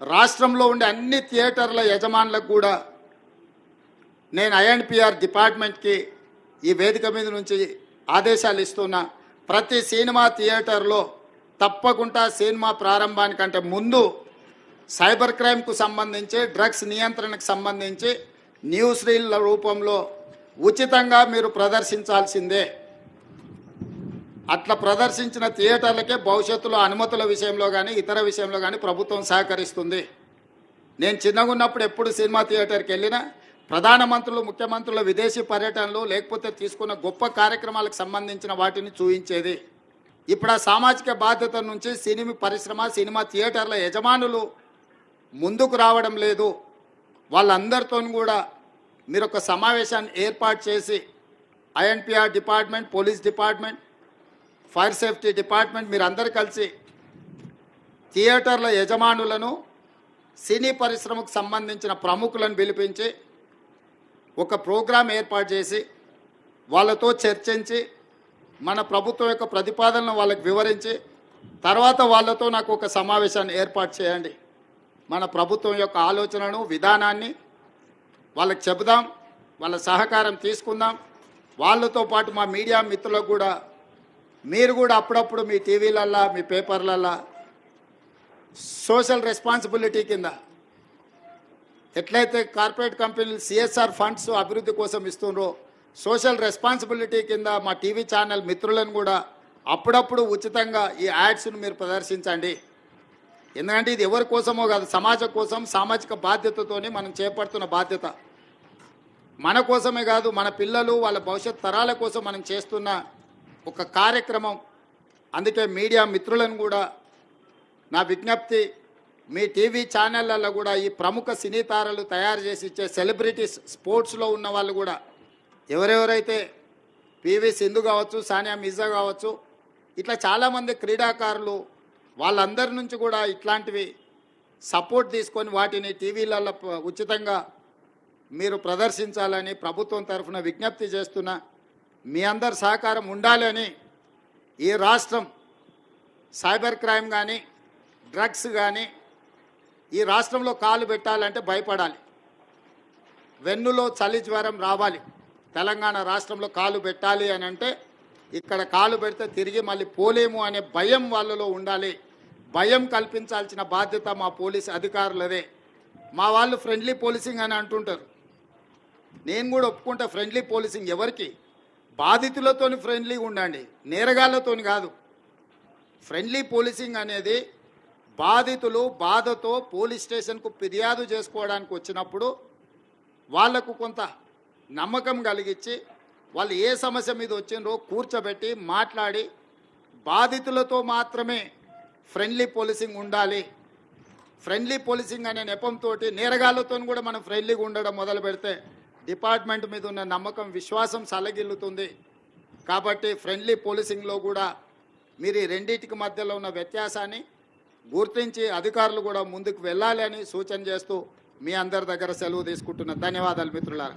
రాష్ట్రంలో ఉండే అన్ని థియేటర్ల యజమానులకు కూడా నేను ఐఎన్పిఆర్ డిపార్ట్మెంట్కి ఈ వేదిక మీద నుంచి ఆదేశాలు ఇస్తున్నా. ప్రతి సినిమా థియేటర్లో తప్పకుండా సినిమా ప్రారంభానికంటే ముందు సైబర్ క్రైమ్కు సంబంధించి డ్రగ్స్ నియంత్రణకు సంబంధించి న్యూస్ రీల్ల రూపంలో ఉచితంగా మీరు ప్రదర్శించాల్సిందే. అట్లా ప్రదర్శించిన థియేటర్లకే భవిష్యత్తులో అనుమతుల విషయంలో కానీ ఇతర విషయంలో కానీ ప్రభుత్వం సహకరిస్తుంది. నేను చిన్నగా ఉన్నప్పుడు ఎప్పుడు సినిమా థియేటర్కి వెళ్ళినా ప్రధానమంత్రులు ముఖ్యమంత్రుల విదేశీ పర్యటనలు లేకపోతే తీసుకున్న గొప్ప కార్యక్రమాలకు సంబంధించిన వాటిని చూపించేది ఇప్పుడు ఆ సామాజిక బాధ్యత నుంచి సినిమా పరిశ్రమ సినిమా థియేటర్ల యజమానులు ముందుకు రావడం లేదు. వాళ్ళందరితో కూడా మీరు ఒక సమావేశాన్ని ఏర్పాటు చేసి INPR department police department fire safety department మీరు అందరు కలిసి థియేటర్ల యజమానులను సినీ పరిశ్రమకు సంబంధించిన ప్రముఖులను పిలిపించి ఒక ప్రోగ్రాం ఏర్పాటు చేసి వాళ్ళతో చర్చించి మన ప్రభుత్వం యొక్క ప్రతిపాదనను వాళ్ళకి వివరించి తర్వాత వాళ్ళతో నాకు ఒక సమావేశాన్ని ఏర్పాటు చేయండి. మన ప్రభుత్వం యొక్క ఆలోచనను విధానాన్ని వాళ్ళకి చెబుదాం వాళ్ళ సహకారం తీసుకుందాం. వాళ్ళతో పాటు మా మీడియా మిత్రులకు కూడా మీరు కూడా అప్పుడప్పుడు మీ టీవీలల్లా మీ పేపర్లల్లా సోషల్ రెస్పాన్సిబిలిటీ కింద ఎట్లయితే కార్పొరేట్ కంపెనీలు సిఎస్ఆర్ ఫండ్స్ అభివృద్ధి కోసం ఇస్తుండ్రో సోషల్ రెస్పాన్సిబిలిటీ కింద మా టీవీ ఛానల్ మిత్రులను కూడా అప్పుడప్పుడు ఉచితంగా ఈ యాడ్స్ను మీరు ప్రదర్శించండి. ఎందుకంటే ఇది ఎవరి కోసమో కాదు సమాజం కోసం సామాజిక బాధ్యతతోనే మనం చేపడుతున్న బాధ్యత. మన కోసమే కాదు మన పిల్లలు వాళ్ళ భవిష్యత్ తరాల కోసం మనం చేస్తున్న ఒక కార్యక్రమం. అందుకే మీడియా మిత్రులను కూడా నా విజ్ఞప్తి మీ టీవీ ఛానళ్ళల్లో కూడా ఈ ప్రముఖ సినీ తారలు తయారు చేసి ఇచ్చే సెలబ్రిటీస్ స్పోర్ట్స్లో ఉన్న వాళ్ళు కూడా ఎవరెవరైతే పివి సింధు కావచ్చు సానియా మిర్జా కావచ్చు ఇట్లా చాలామంది క్రీడాకారులు వాళ్ళందరి నుంచి కూడా ఇట్లాంటివి సపోర్ట్ తీసుకొని వాటిని టీవీలలో ఉచితంగా మీరు ప్రదర్శించాలని ప్రభుత్వం తరఫున విజ్ఞప్తి చేస్తున్నా. మీ అందరి సహకారం ఉండాలని ఈ రాష్ట్రం సైబర్ క్రైమ్ కానీ డ్రగ్స్ కానీ ఈ రాష్ట్రంలో కాలు పెట్టాలంటే భయపడాలి. వెన్నులో చలి జ్వరం రావాలి. తెలంగాణ రాష్ట్రంలో కాలు పెట్టాలి అని అంటే ఇక్కడ కాలు పెడితే తిరిగి మళ్ళీ పోలేము అనే భయం వాళ్ళలో ఉండాలి. భయం కల్పించాల్సిన బాధ్యత మా పోలీస్ అధికారులదే. మా వాళ్ళు ఫ్రెండ్లీ పోలీసింగ్ అని అంటుంటారు. నేను కూడా ఒప్పుకుంటా ఫ్రెండ్లీ పోలీసింగ్ ఎవరికి? బాధితులతోని ఫ్రెండ్లీగా ఉండండి. నేరగాళ్ళతోని కాదు. ఫ్రెండ్లీ పోలీసింగ్ అనేది బాధితులు బాధతో పోలీస్ స్టేషన్కు ఫిర్యాదు చేసుకోవడానికి వచ్చినప్పుడు వాళ్ళకు కొంత నమ్మకం కలిగించి వాళ్ళు ఏ సమస్య మీద వచ్చిండ్రో కూర్చోబెట్టి మాట్లాడి బాధితులతో మాత్రమే ఫ్రెండ్లీ పోలీసింగ్ ఉండాలి. ఫ్రెండ్లీ పోలీసింగ్ అనే నెపంతో నేరగాళ్ళతో కూడా మనం ఫ్రెండ్లీగా ఉండడం మొదలు పెడితే డిపార్ట్మెంట్ మీద ఉన్న నమ్మకం విశ్వాసం సలగిల్లుతుంది. కాబట్టి ఫ్రెండ్లీ పోలీసింగ్లో కూడా మీరు ఈ రెండింటికి మధ్యలో ఉన్న వ్యత్యాసాన్ని గుర్తించి అధికారులు కూడా ముందుకు వెళ్ళాలి అని సూచన చేస్తూ మీ అందరి దగ్గర సెలవు తీసుకుంటున్న ధన్యవాదాలు మిత్రులారా.